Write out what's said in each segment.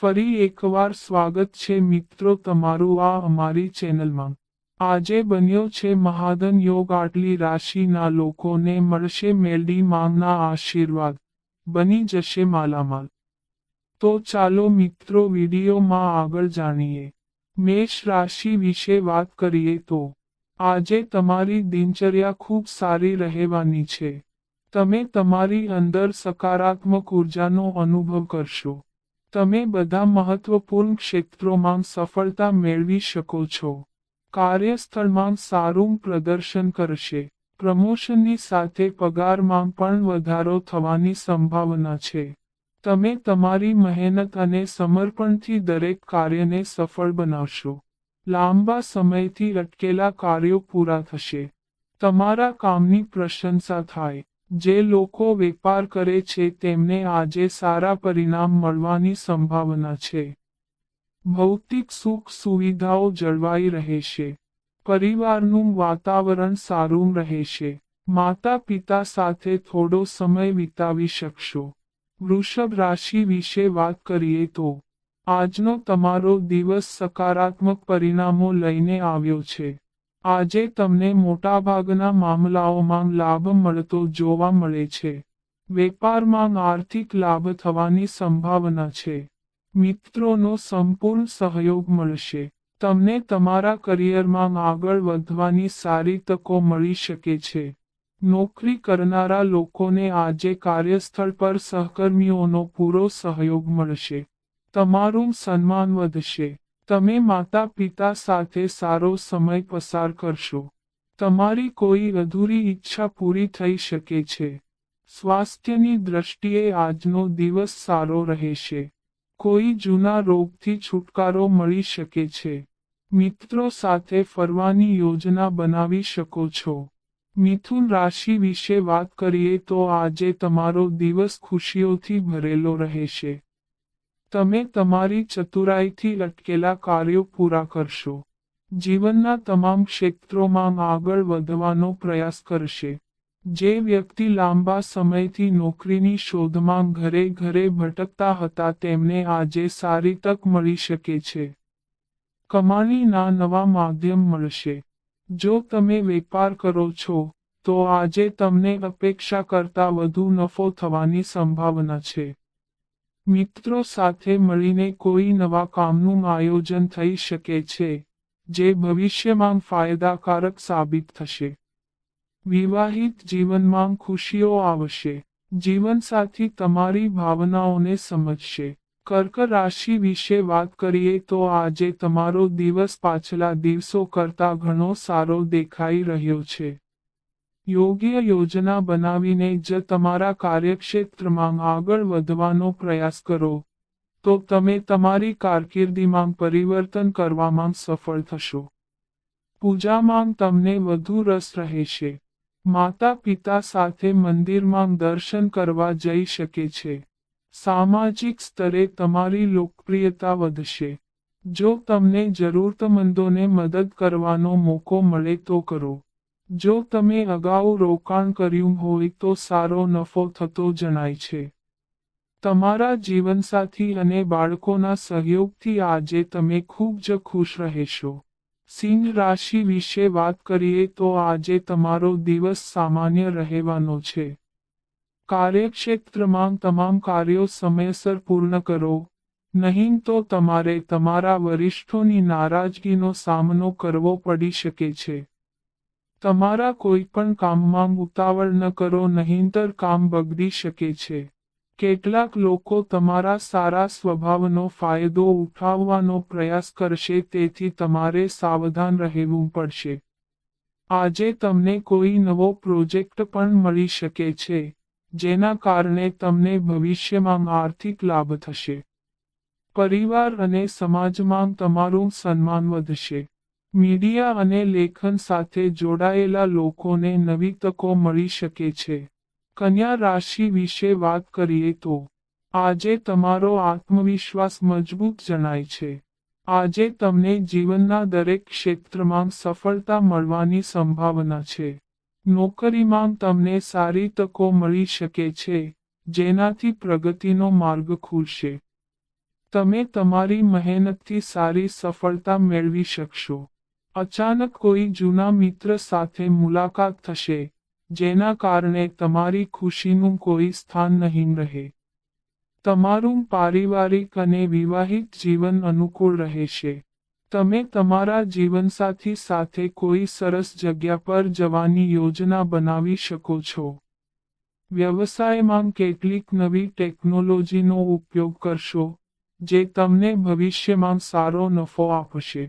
ફરી એકવાર સ્વાગત છે મિત્રો તમારું આ અમારી ચેનલમાં. આજે બન્યો છે મહાધન યોગ આટલી રાશિના લોકોને મળશે મેલડી માંગના આશીર્વાદ. બની જશે માલામાલ. તો ચાલો મિત્રો વિડીયોમાં આગળ જાણીએ. મેષ રાશિ વિશે વાત કરીએ તો. આજે તમારી દિનચર્યા ખૂબ સારી રહેવાની છે. તમે તમારી અંદર સકારાત્મક ઉર્જાનો અનુભવ કરશો. તમે બધા મહત્વપૂર્ણ ક્ષેત્રોમાં સફળતા મેળવી શકો છો. કાર્યસ્થળમાં સારું પ્રદર્શન કરશે. પ્રમોશનની સાથે પગારમાં પણ વધારો થવાની સંભાવના છે. તમે તમારી મહેનત અને સમર્પણથી દરેક કાર્યને સફળ બનાવશો. લાંબા સમયથી અટકેલા કાર્યો પૂરા થશે. તમારા કામની પ્રશંસા થાય. જે લોકો વેપાર કરે છે તેમને આજે સારા પરિણામ મળવાની સંભાવના છે. ભૌતિક સુખ સુવિધાઓ જળવાઈ રહેશે પરિવારનું વાતાવરણ સારું રહેશે માતા પિતા સાથે થોડો સમય વિતાવી શકશો. વૃષભ રાશિ વિશે વાત કરીએ તો, આજનો તમારો દિવસ સકારાત્મક પરિણામો લઈને આવ્યો છે. આજે તમને મોટાભાગના મામલાઓમાં લાભ મળતો જોવા મળે છે. વેપારમાં આર્થિક લાભ થવાની સંભાવના છે. મિત્રોનો સંપૂર્ણ સહયોગ મળશે. તમને તમારા કરિયરમાં આગળ વધવાની સારી તકો મળી શકે છે. નોકરી કરનારા લોકોને આજે કાર્યસ્થળ પર સહકર્મીઓનો પૂરો સહયોગ મળશે. તમારું સન્માન વધશે. તમે માતા પિતા સાથે સારો સમય પસાર કરશો. તમારી કોઈ અધૂરી ઈચ્છા પૂરી થઈ શકે છે. સ્વાસ્થ્યની દ્રષ્ટિએ આજનો દિવસ સારો રહેશે. કોઈ જૂના રોગથી છુટકારો મળી શકે છે. મિત્રો સાથે ફરવાની યોજના બનાવી શકો છો. મિથુન રાશિ વિશે વાત કરીએ તો આજે તમારો દિવસ ખુશીઓથી ભરેલો રહેશે. તમે તમારી ચતુરાઈથી લટકેલા કાર્યો પૂરા કરશો. જીવનના તમામ ક્ષેત્રોમાં આગળ વધવાનો પ્રયાસ કરશે. જે વ્યક્તિ લાંબા સમયથી નોકરીની શોધમાં ઘરે ઘરે ભટકતા હતા તેમને આજે સારી તક મળી શકે છે. કમાણીના નવા માધ્યમ મળશે. જો તમે વેપાર કરો છો, તો આજે તમને અપેક્ષા કરતા વધુ નફો થવાની સંભાવના છે. મિત્રો સાથે મળીને કોઈ નવા કામનું આયોજન થઈ શકે છે, જે ભવિષ્યમાં ફાયદાકારક સાબિત થશે. વિવાહિત જીવનમાં ખુશીઓ આવશે. જીવનસાથી તમારી ભાવનાઓને સમજશે. કર્ક રાશિ વિશે વાત કરીએ તો આજે તમારો દિવસ પાછલા દિવસો કરતા ઘણો સારો દેખાઈ રહ્યો છે. યોગ્ય યોજના બનાવીને જ તમારા કાર્યક્ષેત્રમાં આગળ વધવાનો પ્રયાસ કરો, તો તમે તમારી કારકિર્દીમાં પરિવર્તન કરવામાં સફળ થશો. પૂજામાં તમને વધુ રસ રહેશે. માતા પિતા સાથે મંદિરમાં દર્શન કરવા જઈ શકે છે. સામાજિક સ્તરે તમારી લોકપ્રિયતા વધશે. જો તમને જરૂરતમંદોને મદદ કરવાનો મોકો મળે તો કરો. જો તમે અગાઉ રોકાણ કર્યું હોય તો સારો નફો થતો જણાય છે. તમારા જીવનસાથી અને બાળકોના સહયોગથી આજે તમે ખૂબ જ ખુશ રહેશો. સિંહ રાશિ વિશે વાત કરીએ તો આજે તમારો દિવસ સામાન્ય રહેવાનો છે. કાર્યક્ષેત્રમાં તમામ કાર્યો સમયસર પૂર્ણ કરો. નહીં તો તમારે તમારા વરિષ્ઠોની નારાજગીનો સામનો કરવો પડી શકે છે. તમારા કોઈ પણ કામમાં ઉતાવળ ન કરો, નહીંતર કામ બગડી શકે છે. કેટલાક લોકો તમારા સારા સ્વભાવનો ફાયદો ઉઠાવવાનો પ્રયાસ કરશે, તેથી તમારે સાવધાન રહેવું પડશે. આજે તમને કોઈ નવો પ્રોજેક્ટ પણ મળી શકે છે, જેના કારણે તમને ભવિષ્યમાં આર્થિક લાભ થશે. પરિવાર અને સમાજમાં તમારું સન્માન વધશે. મીડિયા અને લેખન સાથે જોડાયેલા લોકોને નવી તકો મળી શકે છે. કન્યા રાશિ વિશે વાત કરીએ તો, આજે તમારો આત્મવિશ્વાસ મજબૂત જણાય છે. આજે તમને જીવનના દરેક ક્ષેત્રમાં સફળતા મળવાની સંભાવના છે. નોકરીમાં તમને સારી તકો મળી શકે છે, જેનાથી પ્રગતિનો માર્ગ ખુલશે. તમે તમારી મહેનતથી સારી સફળતા મેળવી શકશો. અચાનક કોઈ જૂના મિત્ર સાથે મુલાકાત થશે, જેના કારણે તમારી ખુશીનું કોઈ સ્થાન નહીં રહે. તમારું પારિવારિક અને વિવાહિત જીવન અનુકૂળ રહેશે. તમે તમારા જીવનસાથી સાથે કોઈ સરસ જગ્યા પર જવાની યોજના બનાવી શકો છો. વ્યવસાયમાં કેટલીક નવી ટેકનોલોજીનો ઉપયોગ કરશો, જે તમને ભવિષ્યમાં સારો નફો આપશે.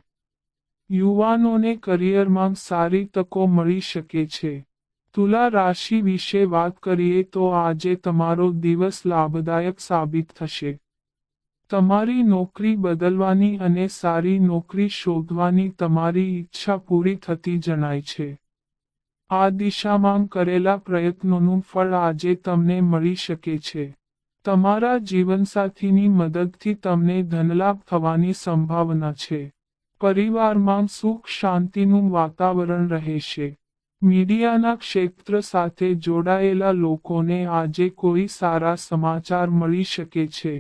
યુવાનોને કરિયરમાં સારી તકો મળી શકે છે. તુલા રાશિ વિશે વાત કરીએ તો આજે તમારો દિવસ લાભદાયક સાબિત થશે. તમારી નોકરી બદલવાની અને સારી નોકરી શોધવાની તમારી ઈચ્છા પૂરી થતી જણાય છે. આ દિશામાં કરેલા પ્રયત્નોનું ફળ આજે તમને મળી શકે છે. તમારા જીવનસાથીની મદદથી તમને ધનલાભ થવાની સંભાવના છે. પરિવારમાં સુખ શાંતિનું વાતાવરણ રહેશે મીડિયાના ક્ષેત્ર સાથે જોડાયેલા લોકોને આજે કોઈ સારા સમાચાર મળી શકે છે.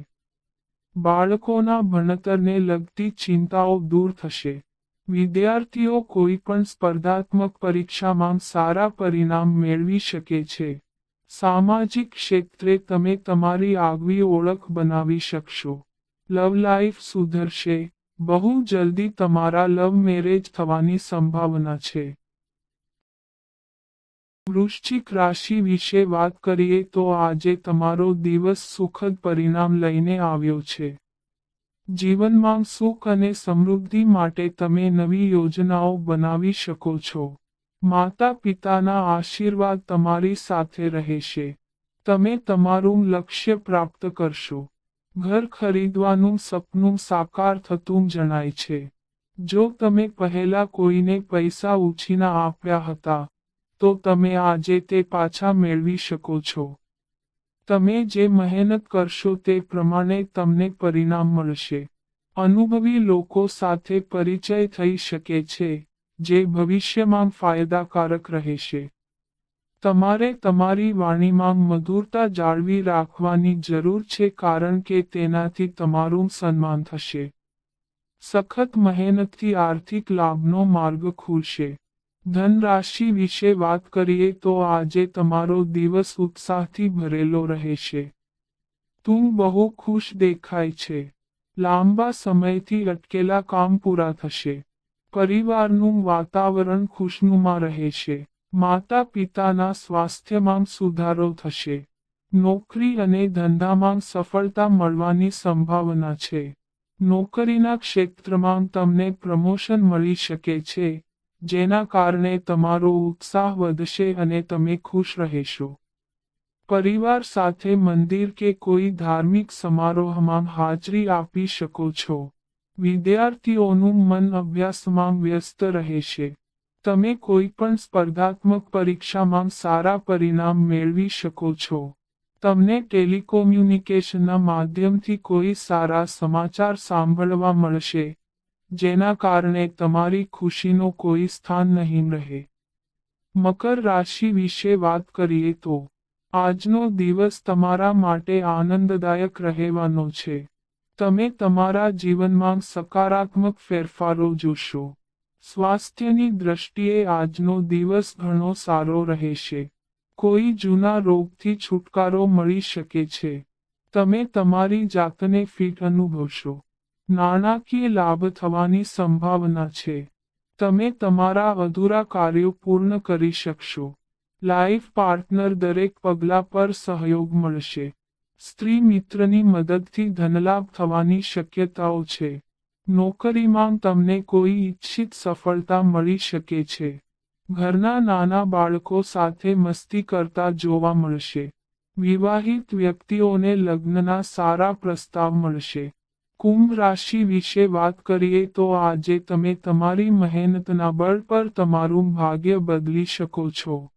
બાળકોના ભણતરને લગતી ચિંતાઓ દૂર થશે. વિદ્યાર્થીઓ કોઈ પણ સ્પર્ધાત્મક પરીક્ષામાં સારા પરિણામ મેળવી શકે છે. સામાજિક ક્ષેત્રે તમે તમારી આગવી ઓળખ બનાવી શકશો. લવ લાઈફ સુધરશે બહુ જલ્દી તમારા લવ મેરેજ થવાની સંભાવના છે. વૃશ્ચિક રાશિ વિશે વાત કરીએ તો આજે તમારો દિવસ સુખદ પરિણામ લઈને આવ્યો છે. જીવનમાં સુખ અને સમૃદ્ધિ માટે તમે નવી યોજનાઓ બનાવી શકો છો. માતા પિતાના આશીર્વાદ તમારી સાથે રહેશે. તમે તમારું લક્ષ્ય પ્રાપ્ત કરશો. ઘર ખરીદવાનું સપનું સાકાર થતું જણાય છે. જો તમે પહેલા કોઈને પૈસા ઉછીના આપ્યા હતા, તો તમે આજે તે પાછા મેળવી શકો છો. તમે જે મહેનત કરશો તે પ્રમાણે તમને પરિણામ મળશે. અનુભવી લોકો સાથે પરિચય થઈ શકે છે, જે ભવિષ્યમાં ફાયદાકારક રહેશે. તમારે તમારી વાણીમાં મધુરતા જાળવી રાખવાની જરૂર છે કારણ કે તેનાથી તમારું સન્માન થશે. સખત મહેનતથી આર્થિક લાભનો માર્ગ ખુલશે. ધનરાશિ વિશે વાત કરીએ તો આજે તમારો દિવસ ઉત્સાહથી ભરેલો રહેશે. તું બહુ ખુશ દેખાય છે. લાંબા સમયથી અટકેલા કામ પૂરા થશે. પરિવારનું વાતાવરણ ખુશનુમા રહેશે. માતા પિતાના સ્વાસ્થ્યમાં સુધારો થશે. નોકરી અને ધંધામાં સફળતા મળવાની સંભાવના છે. નોકરીના ક્ષેત્રમાં તમને પ્રમોશન મળી શકે છે, જેના કારણે તમારો ઉત્સાહ વધશે અને તમે ખુશ રહેશો. પરિવાર સાથે મંદિર કે કોઈ ધાર્મિક સમારોહમાં હાજરી આપી શકો છો. વિદ્યાર્થીઓનું મન અભ્યાસમાં વ્યસ્ત રહેશે. તમે કોઈ પણ સ્પર્ધાત્મક પરીક્ષામાં સારા પરિણામ મેળવી શકો છો. તમને ટેલિકોમ્યુનિકેશનના માધ્યમથી કોઈ સારા સમાચાર સાંભળવા મળશે, જેના કારણે તમારી ખુશીનો કોઈ સ્થાન નહીં રહે. મકર રાશિ વિશે વાત કરીએ તો, આજનો દિવસ તમારા માટે આનંદદાયક રહેવાનો છે. તમે તમારા જીવનમાં સકારાત્મક ફેરફારો જોશો. સ્વાસ્થ્યની દ્રષ્ટિએ આજનો દિવસ ઘણો સારો રહેશે. કોઈ જૂના રોગથી છુટકારો મળી શકે છે. તમે તમારી જાતને ફિટ અનુભવશો. નાણાકીય લાભ થવાની સંભાવના છે. તમે તમારા અધૂરા કાર્યો પૂર્ણ કરી શકશો. લાઈફ પાર્ટનર દરેક પગલા પર સહયોગ મળશે. સ્ત્રી મિત્રની મદદથી ધનલાભ થવાની શક્યતાઓ છે. નોકરીમાં તમને કોઈ ઈચ્છિત સફળતા મળી શકે છે. ઘરના નાના બાળકો સાથે મસ્તી કરતા જોવા મળશે. વિવાહિત વ્યક્તિઓને લગ્નના સારા પ્રસ્તાવ મળશે. કુંભ રાશિ વિશે વાત કરીએ તો આજે તમે તમારી મહેનતના બળ પર તમારું ભાગ્ય બદલી શકો છો.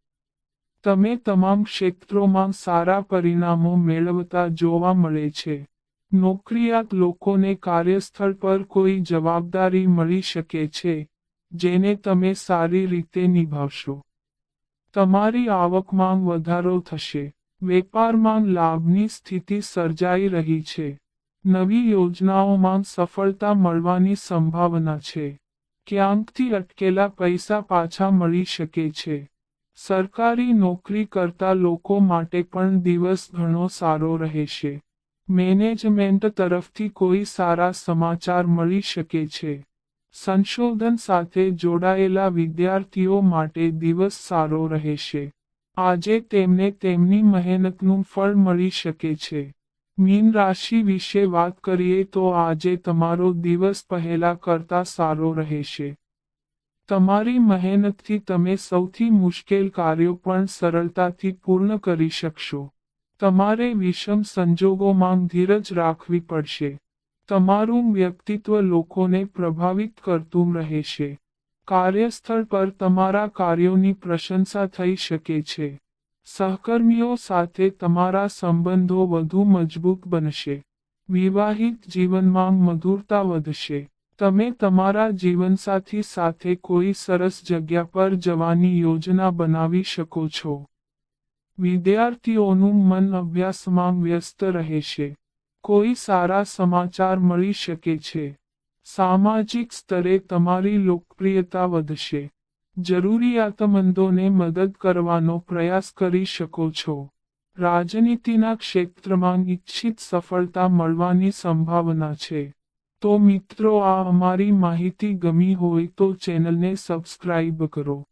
તમે તમામ ક્ષેત્રોમાં સારા પરિણામો મેળવતા જોવા મળે છે. નોકરિયાત લોકોને કાર્યસ્થળ પર કોઈ જવાબદારી મળી શકે છે, જેને તમે સારી રીતે નિભાવશો. તમારી આવકમાં વધારો થશે, વેપારમાં લાભની સ્થિતિ સર્જાઈ રહી છે, નવી યોજનાઓમાં સફળતા મળવાની સંભાવના છે, ક્યાંકથી અટકેલા પૈસા પાછા મળી શકે છે. સરકારી નોકરી કરતા લોકો માટે પણ દિવસ ઘણો સારો રહેશે. મેનેજમેન્ટ તરફથી કોઈ સારા સમાચાર મળી શકે છે. સંશોધન સાથે જોડાયેલા વિદ્યાર્થીઓ માટે દિવસ સારો રહેશે. આજે તેમને તેમની મહેનતનું ફળ મળી શકે છે. મીન રાશિ વિશે વાત કરીએ તો આજે તમારો દિવસ પહેલા કરતા સારો રહેશે. તમારી મહેનતથી તમે સૌથી મુશ્કેલ કાર્યો પણ સરળતાથી પૂર્ણ કરી શકશો. તમારે વિષમ સંજોગોમાં ધીરજ રાખવી પડશે. તમારું વ્યક્તિત્વ લોકોને પ્રભાવિત કરતું રહેશે. કાર્યસ્થળ પર તમારા કાર્યોની પ્રશંસા થઈ શકે છે. સહકર્મીઓ સાથે તમારા સંબંધો વધુ મજબૂત બનશે. વિવાહિત જીવનમાં મધુરતા વધશે. તમે તમારા જીવનસાથી સાથે કોઈ સરસ જગ્યા પર જવાની યોજના બનાવી શકો છો. વિદ્યાર્થીઓનું મન અભ્યાસમાં વ્યસ્ત રહેશે કોઈ સારા સમાચાર મળી શકે છે. સામાજિક સ્તરે તમારી લોકપ્રિયતા વધશે. જરૂરિયાતમંદોને મદદ કરવાનો પ્રયાસ કરી શકો છો. રાજનીતિના ક્ષેત્રમાં ઇચ્છિત સફળતા મળવાની સંભાવના છે. તો મિત્રો, આ અમારી માહિતી ગમી હોય તો ચેનલને સબસ્ક્રાઇબ કરો.